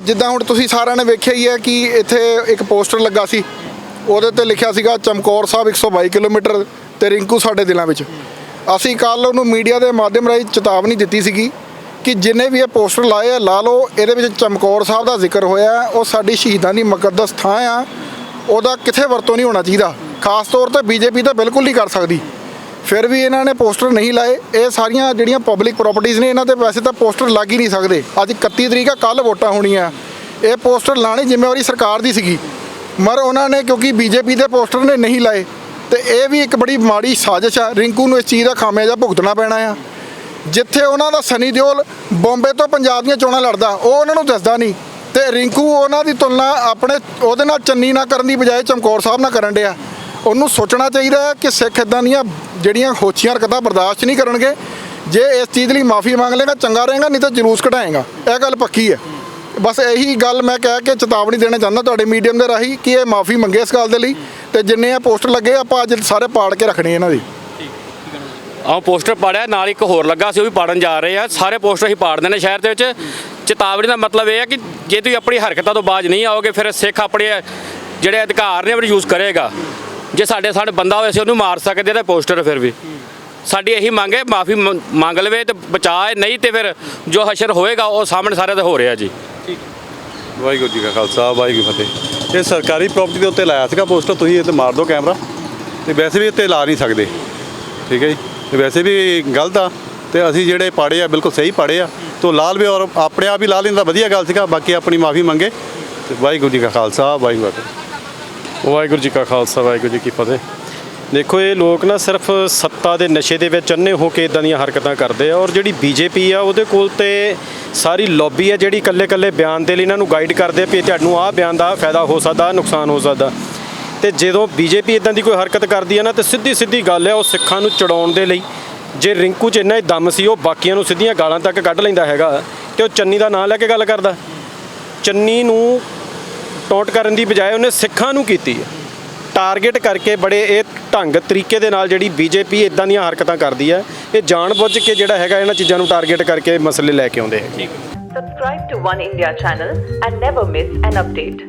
ਜਿੱਦਾਂ ਹੁਣ ਤੁਸੀਂ ਸਾਰਿਆਂ ਨੇ ਵੇਖਿਆ ਹੀ ਹੈ ਕਿ ਇੱਥੇ ਇੱਕ ਪੋਸਟਰ ਲੱਗਾ ਸੀ, ਉਹਦੇ ਤੇ ਲਿਖਿਆ ਸੀਗਾ ਚਮਕੌਰ ਸਾਹਿਬ 122 ਕਿਲੋਮੀਟਰ ਤੇ ਰਿੰਕੂ ਸਾਡੇ ਦਿਲਾਂ ਵਿੱਚ। ਅਸੀਂ ਕੱਲ ਉਹਨੂੰ ਮੀਡੀਆ ਦੇ ਮਾਧਿਅਮ ਰਾਹੀਂ ਚੇਤਾਵਨੀ ਦਿੱਤੀ ਸੀਗੀ ਕਿ ਜਿੰਨੇ ਵੀ ਇਹ ਪੋਸਟਰ ਲਾਏ ਆ, ਲਾ ਲਓ, ਇਹਦੇ ਵਿੱਚ ਚਮਕੌਰ ਸਾਹਿਬ ਦਾ ਜ਼ਿਕਰ ਹੋਇਆ, ਉਹ ਸਾਡੀ ਸ਼ਹੀਦਾਂ ਦੀ ਮੁਕੱਦਸ ਥਾਂ ਆ, ਉਹਦਾ ਕਿੱਥੇ ਵਰਤੋਂ ਨਹੀਂ ਹੋਣਾ ਚਾਹੀਦਾ। ਖਾਸ ਤੌਰ ਤੇ ਬੀਜੇਪੀ ਤਾਂ ਬਿਲਕੁਲ ਨਹੀਂ ਕਰ ਸਕਦੀ। ਫਿਰ ਵੀ ਇਹਨਾਂ ਨੇ ਪੋਸਟਰ ਨਹੀਂ ਲਾਏ। ਇਹ ਸਾਰੀਆਂ ਜਿਹੜੀਆਂ ਪਬਲਿਕ ਪ੍ਰਾਪਰਟੀਆਂ ਨੇ, ਇਹਨਾਂ ਤੇ ਵੈਸੇ ਤਾਂ ਪੋਸਟਰ ਲੱਗ ਹੀ ਨਹੀਂ ਸਕਦੇ। ਅੱਜ 31 ਤਰੀਕ ਆ ਕੱਲ ਵੋਟਾਂ ਹੋਣੀਆਂ। ਇਹ ਪੋਸਟਰ ਲਾਣੀ ਜ਼ਿੰਮੇਵਾਰੀ ਸਰਕਾਰ ਦੀ ਸੀਗੀ। ਮਰ ਉਹਨਾਂ ਨੇ ਕਿਉਂਕਿ ਬੀਜੇਪੀ ਦੇ ਪੋਸਟਰ ਨੇ ਨਹੀਂ ਲਾਏ। ਤੇ ਇਹ ਵੀ ਇੱਕ ਬੜੀ ਮਾੜੀ ਸਾਜ਼ਿਸ਼ ਆ। ਰਿੰਕੂ ਨੂੰ ਇਸ ਚੀਜ਼ ਦਾ ਖਾਮਿਆਜਾ ਭੁਗਤਣਾ ਪੈਣਾ ਆ। ਜਿੱਥੇ ਉਹਨਾਂ ਦਾ ਸਨੀ ਦਿਓਲ ਬੰਬੇ ਤੋਂ ਪੰਜਾਬ ਦੀਆਂ ਚੋਣਾਂ ਲੜਦਾ, ਉਹ ਉਹਨਾਂ ਨੂੰ ਦੱਸਦਾ ਨਹੀਂ। ਤੇ ਰਿੰਕੂ ਉਹਨਾਂ ਦੀ ਤੁਲਨਾ ਆਪਣੇ, ਉਹਦੇ ਨਾਲ ਚੰਨੀ ਨਾ ਕਰਨ ਦੀ ਬਜਾਏ ਚਮਕੌਰ ਸਾਹਿਬ ਨਾਲ ਕਰਨ ਡਿਆ। ਉਹਨੂੰ ਸੋਚਣਾ ਚਾਹੀਦਾ ਕਿ ਸਿੱਖ ਇਦਾਂ ਦੀਆਂ ਜਿਹੜੀਆਂ ਹੋਛੀਆਂ ਹਰਕਤਾਂ ਬਰਦਾਸ਼ਤ ਨਹੀਂ ਕਰਨਗੇ। ਜੇ ਇਸ ਚੀਜ਼ ਲਈ ਮਾਫੀ ਮੰਗ ਲੇਗਾ ਚੰਗਾ ਰਹੇਗਾ, ਨਹੀਂ ਤਾਂ ਜਲੂਸ ਕਢਾਏਗਾ। ਇਹ ਗੱਲ ਪੱਕੀ ਹੈ। ਬਸ ਇਹੀ ਗੱਲ ਮੈਂ ਕਹਿ ਕੇ ਚੇਤਾਵਨੀ ਦੇਣਾ ਚਾਹੁੰਦਾ ਤੁਹਾਡੇ ਮੀਡੀਅਮ ਦੇ ਰਾਹੀਂ ਕਿ ਇਹ ਮਾਫੀ ਮੰਗੇ ਇਸ ਗੱਲ ਦੇ ਲਈ ਤੇ ਜਿੰਨੇ ਆ ਪੋਸਟਰ ਲੱਗੇ, ਆਪਾਂ ਅੱਜ ਸਾਰੇ ਪਾੜ ਕੇ ਰੱਖਣੇ ਇਹਨਾਂ ਦੀ। ਆਹ ਪੋਸਟਰ ਪਾੜਿਆ, ਨਾਲ ਇੱਕ ਹੋਰ ਲੱਗਾ ਸੀ, ਉਹ ਵੀ ਪਾੜਨ ਜਾ ਰਹੇ ਆ। ਸਾਰੇ ਪੋਸਟਰ ਅਸੀਂ ਪਾੜ ਦੇਣੇ ਸ਼ਹਿਰ ਦੇ ਵਿੱਚ। ਚੇਤਾਵਨੀ ਦਾ ਮਤਲਬ ਇਹ ਹੈ ਕਿ ਜੇ ਤੁਸੀਂ ਆਪਣੀ ਹਰਕਤਾਂ ਤੋਂ ਬਾਜ ਨਹੀਂ ਆਓਗੇ, ਫਿਰ ਸਿੱਖ ਆਪਣੇ ਜਿਹੜੇ ਅਧਿਕਾਰ ਨੇ, ਉਹ ਯੂਜ਼ ਕਰੇਗਾ। ਜੇ ਸਾਡੇ ਸਾਡੇ ਬੰਦਾ ਹੋਵੇ ਅਸੀਂ ਉਹਨੂੰ ਮਾਰ ਸਕਦੇ ਤਾਂ ਪੋਸਟਰ ਫਿਰ ਵੀ। ਸਾਡੀ ਇਹੀ ਮੰਗ ਹੈ ਮਾਫੀ ਮੰਗ ਲਵੇ ਤੇ ਬਚਾਏ ਨਹੀਂ ਤੇ ਫਿਰ ਜੋ ਹਸ਼ਰ ਹੋਏਗਾ ਉਹ ਸਾਹਮਣੇ ਸਾਰੇ ਤੇ ਹੋ ਰਿਹਾ ਜੀ। ਵਾਹਿਗੁਰੂ ਜੀ ਕਾ ਖਾਲਸਾ ਵਾਹਿਗੁਰੂ ਫਤਿਹ। ਇਹ ਸਰਕਾਰੀ ਪ੍ਰਾਪਰਟੀ ਦੇ ਉੱਤੇ ਲਾਇਆ ਸੀਗਾ ਪੋਸਟਰ ਤੁਸੀਂ ਇਹ ਤੇ ਮਾਰ ਦਿਓ ਕੈਮਰਾ। ਤੇ ਵੈਸੇ ਵੀ ਇੱਥੇ ਲਾ ਨਹੀਂ ਸਕਦੇ। ਠੀਕ ਹੈ ਜੀ? ਤੇ ਵੈਸੇ ਵੀ ਗਲਤ ਆ। ਤੇ ਅਸੀਂ ਜਿਹੜੇ ਪਾੜੇ ਆ ਬਿਲਕੁਲ ਸਹੀ ਪਾੜੇ ਆ। ਤੋਂ ਲਾਲ ਵੀ ਔਰ ਆਪਣੇ ਆਪ ਹੀ ਲਾ ਲੈਂਦਾ ਵਧੀਆ ਗੱਲ ਸੀਗਾ। ਬਾਕੀ ਆਪਣੀ ਮਾਫੀ ਮੰਗੇ। ਤੇ ਵਾਹਿਗੁਰੂ ਜੀ ਕਾ ਖਾਲਸਾ ਵਾਹਿਗੁਰੂ ਵਾਹਿਗੁਰੂ ਜੀ ਕਾ ਖਾਲਸਾ, ਵਾਹਿਗੁਰੂ ਜੀ ਕੀ ਫਤਿਹ। ਦੇਖੋ, ਇਹ ਲੋਕ ਨਾ ਸਿਰਫ ਸੱਤਾ ਦੇ ਨਸ਼ੇ ਦੇ ਵਿੱਚ ਅੰਨੇ ਹੋ ਕੇ ਇਦਾਂ ਦੀਆਂ ਹਰਕਤਾਂ ਕਰਦੇ ਆ ਔਰ ਜਿਹੜੀ ਬੀਜੇਪੀ ਆ, ਉਹਦੇ ਕੋਲ ਤੇ ਸਾਰੀ ਲੌਬੀ ਆ ਜਿਹੜੀ ਕੱਲੇ-ਕੱਲੇ ਬਿਆਨ ਦੇ ਲਈ ਇਹਨਾਂ ਨੂੰ ਗਾਈਡ ਕਰਦੇ ਆ ਵੀ ਤੁਹਾਨੂੰ ਆਹ ਬਿਆਨ ਦਾ ਫਾਇਦਾ ਹੋ ਸਕਦਾ ਨੁਕਸਾਨ ਹੋ ਸਕਦਾ। ਤੇ ਜਦੋਂ ਬੀਜੇਪੀ ਇਦਾਂ ਦੀ ਕੋਈ ਹਰਕਤ ਕਰਦੀ ਆ ਨਾ, ਤੇ ਸਿੱਧੀ ਸਿੱਧੀ ਗੱਲ ਹੈ ਉਹ ਸਿੱਖਾਂ ਨੂੰ ਚੜਾਉਣ ਦੇ ਲਈ। ਜੇ ਰਿੰਕੂ 'ਚ ਇੰਨਾ ਹੀ ਦਮ ਸੀ, ਉਹ ਬਾਕੀਆਂ ਨੂੰ ਸਿੱਧੀਆਂ ਗਾਲਾਂ ਤੱਕ ਕੱਢ ਲੈਂਦਾ ਹੈਗਾ ਤੇ ਉਹ ਚੰਨੀ ਦਾ ਨਾਂ ਲੈ ਕੇ ਗੱਲ ਕਰਦਾ। ਚੰਨੀ ਨੂੰ ਟੌਂਟ ਕਰਨ ਦੀ ਬਜਾਏ ਉਹਨੇ ਸਿੱਖਾਂ ਨੂੰ ਕੀਤੀ ਹੈ ਟਾਰਗੇਟ ਕਰਕੇ ਬੜੇ ਇਹ ਢੰਗ ਤਰੀਕੇ ਦੇ ਨਾਲ ਜਿਹੜੀ ਬੀਜੇਪੀ ਇਦਾਂ ਦੀਆਂ ਹਰਕਤਾਂ ਕਰਦੀ ਹੈ, ਇਹ ਜਾਣਬੁੱਝ ਕੇ ਜਿਹੜਾ ਹੈਗਾ ਇਹਨਾਂ ਚੀਜ਼ਾਂ ਨੂੰ ਟਾਰਗੇਟ ਕਰਕੇ ਮਸਲੇ ਲੈ ਕੇ ਆਉਂਦੇ ਹੈ Subscribe to One India channel and never miss an update.